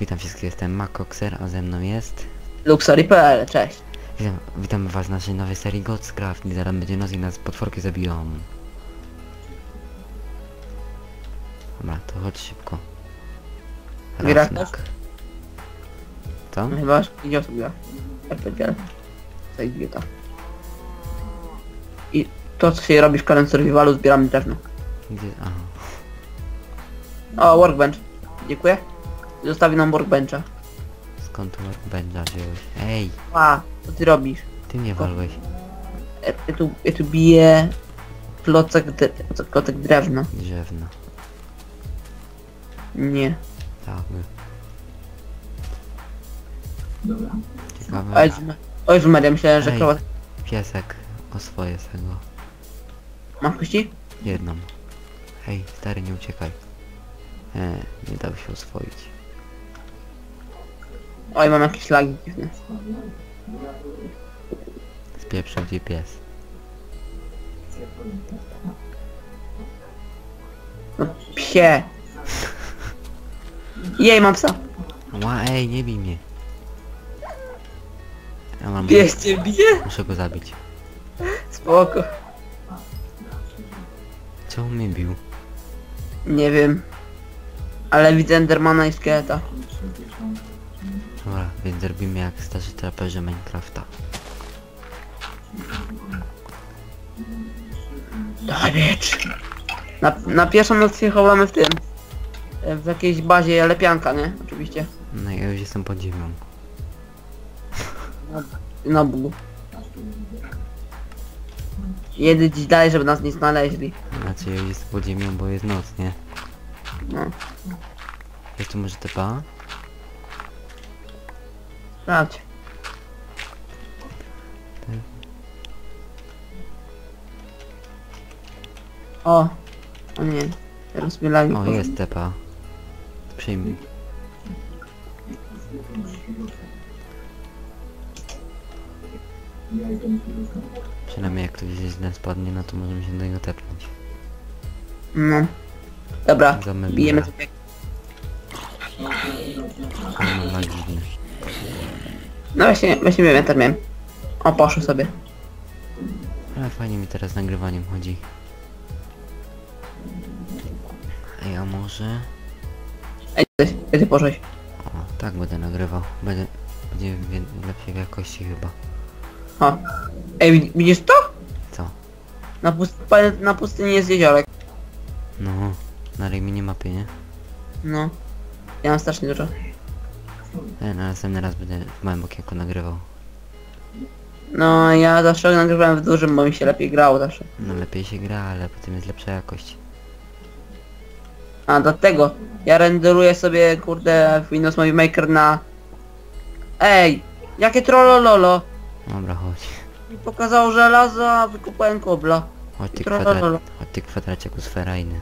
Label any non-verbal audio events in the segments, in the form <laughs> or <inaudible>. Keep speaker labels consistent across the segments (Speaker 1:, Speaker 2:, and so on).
Speaker 1: Witam wszystkich, jestem Makoxer, a ze mną jest...
Speaker 2: Luxury.pl, cześć.
Speaker 1: Witam, witam was w naszej nowej serii Godscraft i zaraz będzie noc i nas potworki zabiją. Dobra, to chodź szybko.
Speaker 2: Gra też?
Speaker 1: Co?
Speaker 2: Chyba aż idzie osób gra. RPG. Idiota. I to co się robi w Current Survivalu zbieramy drewno.
Speaker 1: Gdzie... Aha.
Speaker 2: O, workbench. Dziękuję. Zostawi nam workbencha.
Speaker 1: Skąd tu workbencha wziąłeś? Ej,
Speaker 2: A, co ty robisz?
Speaker 1: ty mnie walłeś.
Speaker 2: Ja, ja, tu, ja tu biję klocek, dre, klocek drewna.
Speaker 1: Drzewno.
Speaker 2: Nie.
Speaker 1: Tak. Ciekawe.
Speaker 2: O Jezu, o Jezu Maria, myślałem, że
Speaker 1: Ej. Piesek oswoje z tego.
Speaker 2: Mam kości?
Speaker 1: Jedną. Hej, stary, nie uciekaj. E, nie dał się oswoić.
Speaker 2: Oj, mam jakieś lagi dziwne.
Speaker 1: Spieprzył ci pies.
Speaker 2: No psie. Jej, mam psa.
Speaker 1: Ła, ej, nie bij mnie. Ja mam...
Speaker 2: Pies cię bije?
Speaker 1: Muszę go zabić.
Speaker 2: Spoko.
Speaker 1: Czemu mnie bił?
Speaker 2: Nie wiem. Ale widzę Endermana i szkieleta.
Speaker 1: Dobra, więc robimy jak starzy traperzy Minecrafta.
Speaker 2: Dawiecz. Na, na pierwszą noc się chowamy w tym. e, W jakiejś bazie lepianka, nie? Oczywiście.
Speaker 1: No ja już jestem pod ziemią.
Speaker 2: Na Bogu. Jedę dziś dalej, żeby nas nie znaleźli.
Speaker 1: Znaczy ja już jestem pod ziemią, bo jest noc, nie?
Speaker 2: No.
Speaker 1: Jest tu może TPA?
Speaker 2: Sprawdź. O. O nie. Teraz lagi.
Speaker 1: O, jest TPA. Przyjmij. Przynajmniej jak ktoś źle spadnie, no to możemy się do niego tepnąć.
Speaker 2: No. Dobra.
Speaker 1: Zamykam.
Speaker 2: Bijemy sobie.
Speaker 1: No, magiczny.
Speaker 2: No właśnie, właśnie wiem, ja też miałem. O, poszło sobie.
Speaker 1: Ale fajnie mi teraz nagrywaniem chodzi. Ej, a może...
Speaker 2: Ej, ty, ty poszłeś?
Speaker 1: O, tak będę nagrywał. Będzie, będzie wie- lepszej jakości chyba.
Speaker 2: O. Ej, wi- widzisz to?
Speaker 1: Co?
Speaker 2: Na, pust na pustyni jest jeziorek.
Speaker 1: No, na tej minimapie, nie?
Speaker 2: No. Ja mam strasznie dużo.
Speaker 1: Ja na następny raz będę w małym okienku nagrywał.
Speaker 2: No, ja zawsze nagrywałem w dużym, bo mi się lepiej grało zawsze.
Speaker 1: No lepiej się gra, ale potem jest lepsza jakość.
Speaker 2: A, dlatego. Ja renderuję sobie, kurde, w Windows Movie Maker na... Ej! Jakie trollololo!
Speaker 1: Dobra, chodź.
Speaker 2: Mi pokazało żelazo, a wykupałem kobla.
Speaker 1: Chodź ty
Speaker 2: Trollololo.
Speaker 1: kwadrat, chodź ty kwadraciaku sferajny.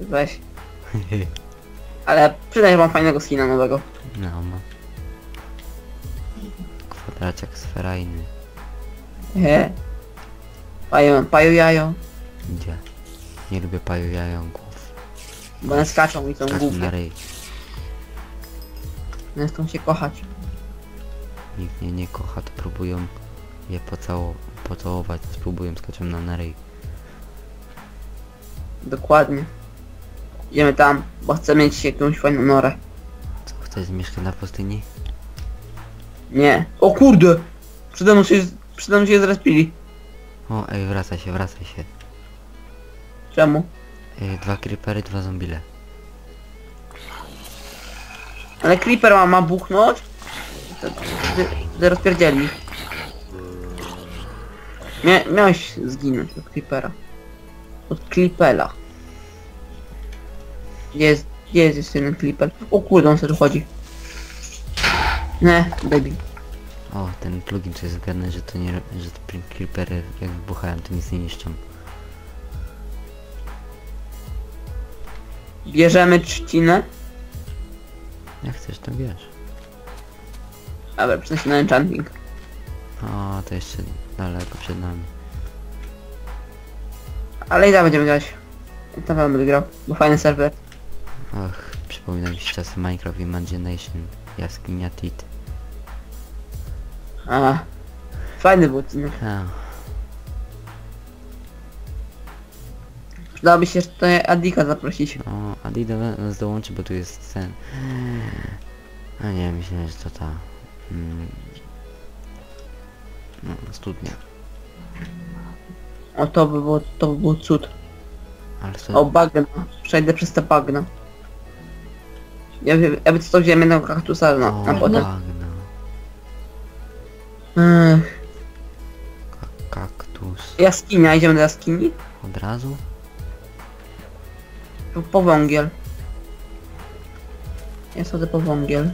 Speaker 2: Weź. <laughs> Ale przynajmniej mam fajnego skina nowego.
Speaker 1: No, ma. Kwadraciak sferajny.
Speaker 2: He. Paju, paju jajo.
Speaker 1: Gdzie? Nie lubię paju jająków.
Speaker 2: Bo one skaczą i są
Speaker 1: Skaczą na
Speaker 2: głupie.
Speaker 1: ryj.
Speaker 2: One chcą się kochać.
Speaker 1: Nikt mnie nie kocha, to próbują je pocało pocałować, spróbują skaczą na na ryj.
Speaker 2: Dokładnie. Idziemy tam, bo chcę mieć jakąś fajną norę.
Speaker 1: Co, chcesz mieszkać na pustyni?
Speaker 2: Nie. O kurde! Przede mną się, przede mną się zrespili.
Speaker 1: O, ej, wracaj się, wracaj się.
Speaker 2: Czemu?
Speaker 1: Ej, dwa creepery, dwa zombile.
Speaker 2: Ale creeper ma, ma buchnąć? To, to, rozpierdzieli. Mia, miałeś zginąć od creepera. Od creepera. Jest, jest jeszcze jeden creeper? O kurde, on sobie chodzi. Nie, baby.
Speaker 1: O, ten plugin co jest zgadnę, że to nie, że te creepery jak wybuchają to nic nie niszczą.
Speaker 2: Bierzemy trzcinę.
Speaker 1: Jak chcesz to wiesz.
Speaker 2: Dobra, przynosi na enchanting.
Speaker 1: O, to jeszcze daleko przed nami.
Speaker 2: Ale i tak będziemy grać. Na pewno będę grał, bo fajny serwer.
Speaker 1: Ach, przypomina mi się czasy Minecraft Imagination. Jaskinia Tit.
Speaker 2: A, fajny był odcinek.
Speaker 1: A,
Speaker 2: Przydałoby się jeszcze tutaj Adika zaprosić.
Speaker 1: o, Adi do nas dołączy, bo tu jest ten... A nie, myślę, że to ta... Mm, no, studnia.
Speaker 2: O, to by było, to by był cud.
Speaker 1: Ale.
Speaker 2: O, bagno. Przejdę przez te bagno. Ja, wiem- ja by co to wziąłem jednego kaktusa na, na potem.
Speaker 1: bagno.
Speaker 2: Ech,
Speaker 1: Ka kaktus.
Speaker 2: jaskinia, idziemy do jaskini?
Speaker 1: Od razu?
Speaker 2: Po, po wągiel. Ja schodzę po wągiel.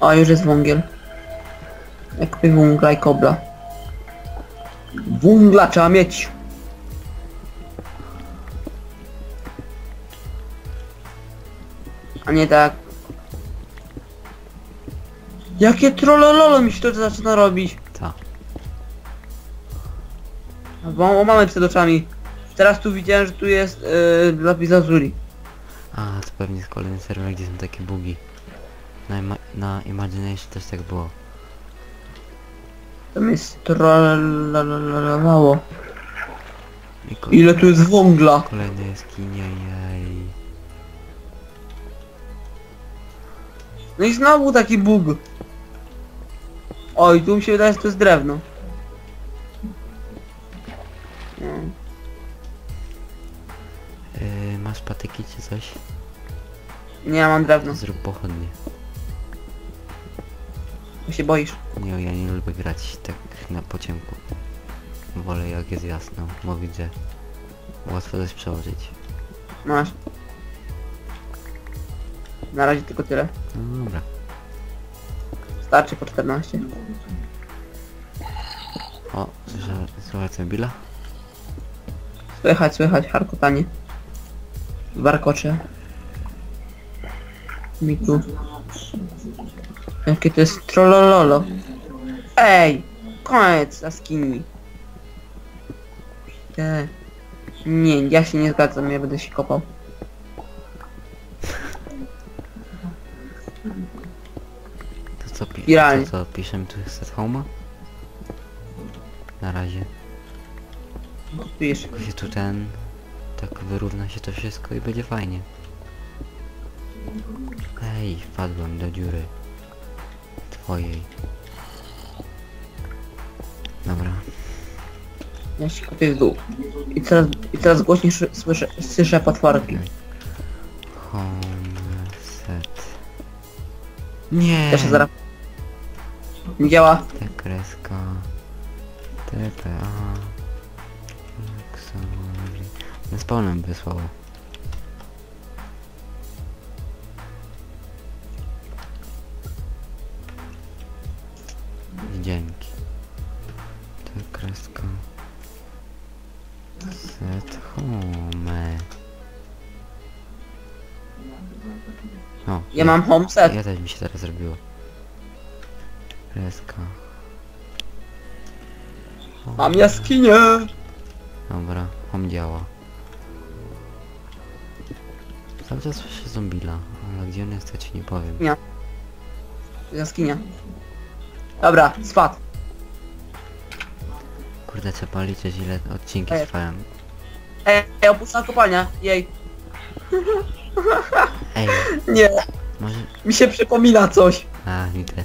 Speaker 2: O, już jest wągiel. Ja kupię węgla i kobla. Węgla trzeba mieć. A nie tak. Jakie trollololo mi się to zaczyna robić.
Speaker 1: Co?
Speaker 2: Bo mamy przed oczami. Teraz tu widziałem, że tu jest yy, lapis lazuli.
Speaker 1: A, to pewnie jest kolejny serwer, gdzie są takie bugi. Na, ima na Imagination też tak było.
Speaker 2: Tam jest trollololo.
Speaker 1: I ko
Speaker 2: Ile tu jest węgla?
Speaker 1: kolejne jaskinie, jej.
Speaker 2: No i znowu taki bug. Oj, tu mi się wydaje, że to jest drewno. No.
Speaker 1: Yy, masz patyki czy coś?
Speaker 2: Nie, mam drewno.
Speaker 1: Zrób pochodnie.
Speaker 2: Bo się boisz.
Speaker 1: Nie, ja nie lubię grać tak na pociemku. Wolę jak jest jasno, bo widzę. Łatwo coś przełożyć.
Speaker 2: Masz. Na razie tylko tyle.
Speaker 1: No dobra.
Speaker 2: Starczy po 14.
Speaker 1: O, że słuchajcie Billa?
Speaker 2: Słychać, słychać, harkotanie. Warkocze. Mi tu. Jakie to jest trollololo. Ej! Koniec jaskini. Nie, ja się nie zgadzam, ja będę się kopał.
Speaker 1: Co
Speaker 2: Spiralnie.
Speaker 1: to co piszemy tu set home'a? Na razie.
Speaker 2: Wiesz,
Speaker 1: Tylko się tu ten... Tak wyrówna się to wszystko i będzie fajnie. Ej, wpadłem do dziury. Twojej. Dobra.
Speaker 2: ja się kopię w dół. I teraz, i teraz głośniej słyszę, słyszę potworki.
Speaker 1: Home set. Nie!
Speaker 2: Jeszcze zaraz. Nie działa.
Speaker 1: T kreska. TPA. Luxury. Na spawnem wysłało. Dzięki. T kreska. Set home. O,
Speaker 2: Ja mam homeset.
Speaker 1: ja też mi się teraz zrobiło. Kreska.
Speaker 2: Mam jaskinię.
Speaker 1: Dobra, on działa. Cały czas słyszę zombila, ale gdzie on jest to ci nie powiem.
Speaker 2: Nie. Jaskinia. Dobra, spadł.
Speaker 1: Kurde, trzeba liczyć ile odcinki
Speaker 2: Ej.
Speaker 1: trwają.
Speaker 2: Ej, ej opuszczona kopalnia. Jej.
Speaker 1: Ej,
Speaker 2: Nie,
Speaker 1: może...
Speaker 2: mi się przypomina coś.
Speaker 1: A, mi też.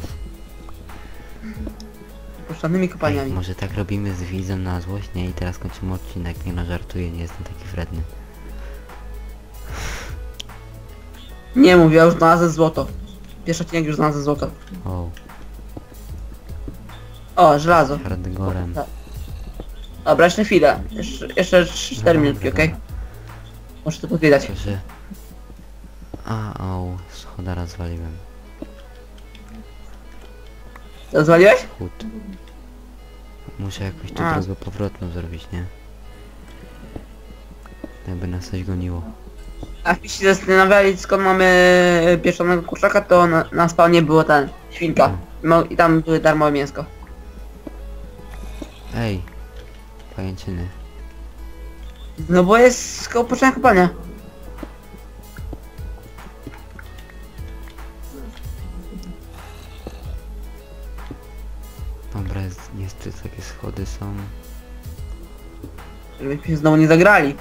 Speaker 2: Opuszczonymi
Speaker 1: Ej,
Speaker 2: kopalniami.
Speaker 1: może tak robimy z widzem na złość, nie? I teraz kończymy odcinek, nie no żartuję, nie jestem taki wredny.
Speaker 2: Nie mów, ja już znalazłem złoto. Pierwszy odcinek już znalazłem złoto.
Speaker 1: O,
Speaker 2: O, żelazo.
Speaker 1: hardgorem.
Speaker 2: Dobra, jeszcze chwilę. Jeszcze, jeszcze 4
Speaker 1: Dobra,
Speaker 2: minutki, okej? Muszę to powiedzieć.
Speaker 1: To, że... A, au, schoda rozwaliłem.
Speaker 2: Rozwaliłeś?
Speaker 1: Chód. Muszę jakoś tu
Speaker 2: A.
Speaker 1: drogę powrotną zrobić, nie? Jakby nas coś goniło.
Speaker 2: A jakbyście się zastanawiali skąd mamy pieczonego kurczaka, to na, na spawnie było ten, świnka. No, I tam były darmowe mięsko.
Speaker 1: Ej! Pajęczyny.
Speaker 2: No bo jest koło początku kopania.
Speaker 1: Dobra, jest, jest takie schody są.
Speaker 2: Żebyśmy się znowu nie zagrali.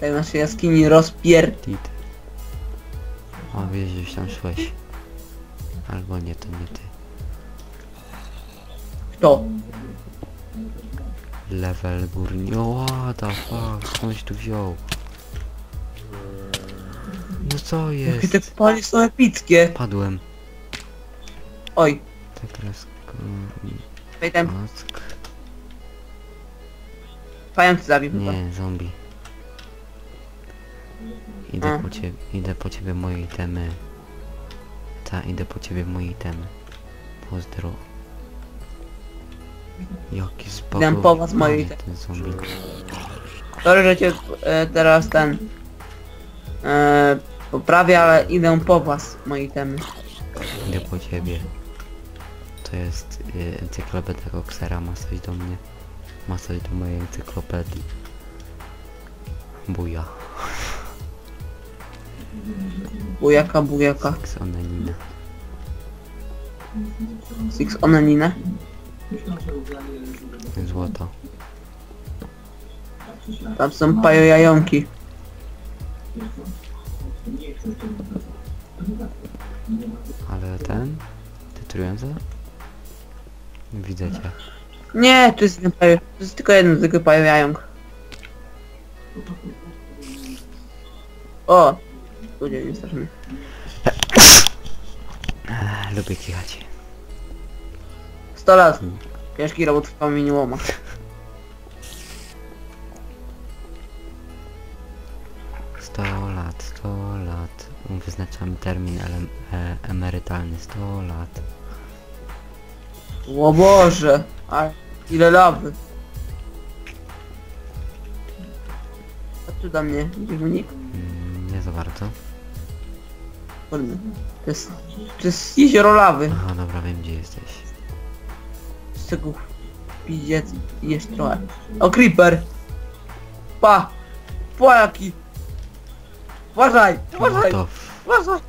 Speaker 2: Tak w naszej jaskini rozpier...
Speaker 1: Tit. O, wiesz, że już tam szłeś. Albo nie, to nie ty.
Speaker 2: Kto?
Speaker 1: Level górny. O, what the fuck, skądś tu wziął? Co
Speaker 2: Jakie te
Speaker 1: jest?
Speaker 2: są epickie.
Speaker 1: Padłem.
Speaker 2: Oj,
Speaker 1: teraz...
Speaker 2: pamiętam,
Speaker 1: Kock.
Speaker 2: pająk zabił chyba.
Speaker 1: Nie, zombie. Idę po ciebie, idę po ciebie moje itemy. Ta, idę po ciebie moje itemy. Pozdro. Jaki zbagowany
Speaker 2: Idę po was moje itemy.
Speaker 1: ten zombie.
Speaker 2: Sorry, że cię e, teraz ten... E, poprawię, ale idę po was, moi temy.
Speaker 1: Idę po ciebie. To jest y, encyklopedia Coxera, ma coś do mnie. Ma coś do mojej encyklopedii. Buja.
Speaker 2: Bujaka, bujaka.
Speaker 1: X onanina.
Speaker 2: Six onaninę.
Speaker 1: Złoto.
Speaker 2: Tam są pajojajonki.
Speaker 1: Ale ten? Ty trująca? Widzę cię.
Speaker 2: Nie, to jest pajo... To jest tylko jeden zwykły pajojająk. O! Ludzie, nie straszmy.
Speaker 1: Lubię kichać.
Speaker 2: 100 lat. Ciężki robot w pamięci łoma.
Speaker 1: Wyznaczamy termin e, emerytalny. 100 lat.
Speaker 2: O Boże! A ile lawy. A tu do mnie, widzisz unik?
Speaker 1: Mm, nie za bardzo.
Speaker 2: Kurde. To jest... To jest jezioro lawy.
Speaker 1: Aha, dobra, wiem gdzie jesteś.
Speaker 2: Z tego pidziec jest trochę. O creeper! Pa! Pa jaki! Uważaj! Uważaj!
Speaker 1: To
Speaker 2: Uważaj!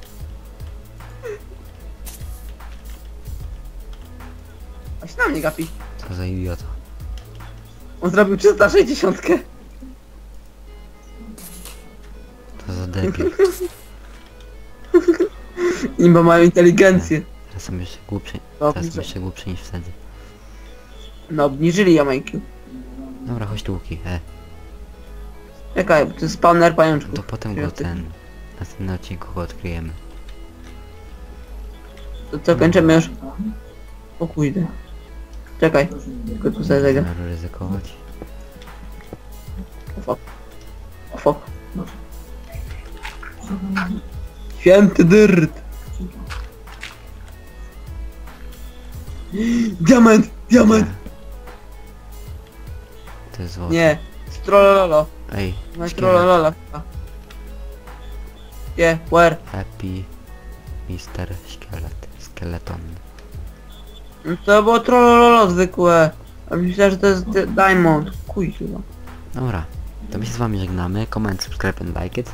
Speaker 2: A się na mnie gapi.
Speaker 1: co za idiota.
Speaker 2: On zrobił 360.
Speaker 1: To za debil. <laughs>
Speaker 2: Imba mają inteligencję.
Speaker 1: Teraz są jeszcze głupszy.
Speaker 2: No,
Speaker 1: Teraz są jeszcze głupszy niż wtedy.
Speaker 2: No obniżyli IQ.
Speaker 1: Dobra, chodź tu Łuki, e.
Speaker 2: Czekaj, to jest spawner pajączków.
Speaker 1: To potem go ten... Na następnym odcinku go odkryjemy.
Speaker 2: To co, kończymy już? O kurde. Czekaj, tylko tu sobie zejdę.
Speaker 1: Możemy ryzykować.
Speaker 2: O fuck. O fuck. Święty dyrt. Diament! Diament!
Speaker 1: To jest złoto.
Speaker 2: Nie. Strololo.
Speaker 1: Ej,
Speaker 2: No strololo Gdzie? Where?
Speaker 1: Happy Mister Szkielet. Skeleton.
Speaker 2: No to było trollolo zwykłe. A myślałem, że to jest di- diamond. Kuj chyba.
Speaker 1: Dobra, to my się z wami żegnamy. Comment, subscribe and like it.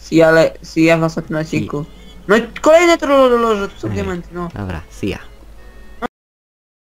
Speaker 2: See ya, le- see ya w następnym odcinku. No i kolejne trollolo, że tu są diamenty, no.
Speaker 1: Dobra, see ya.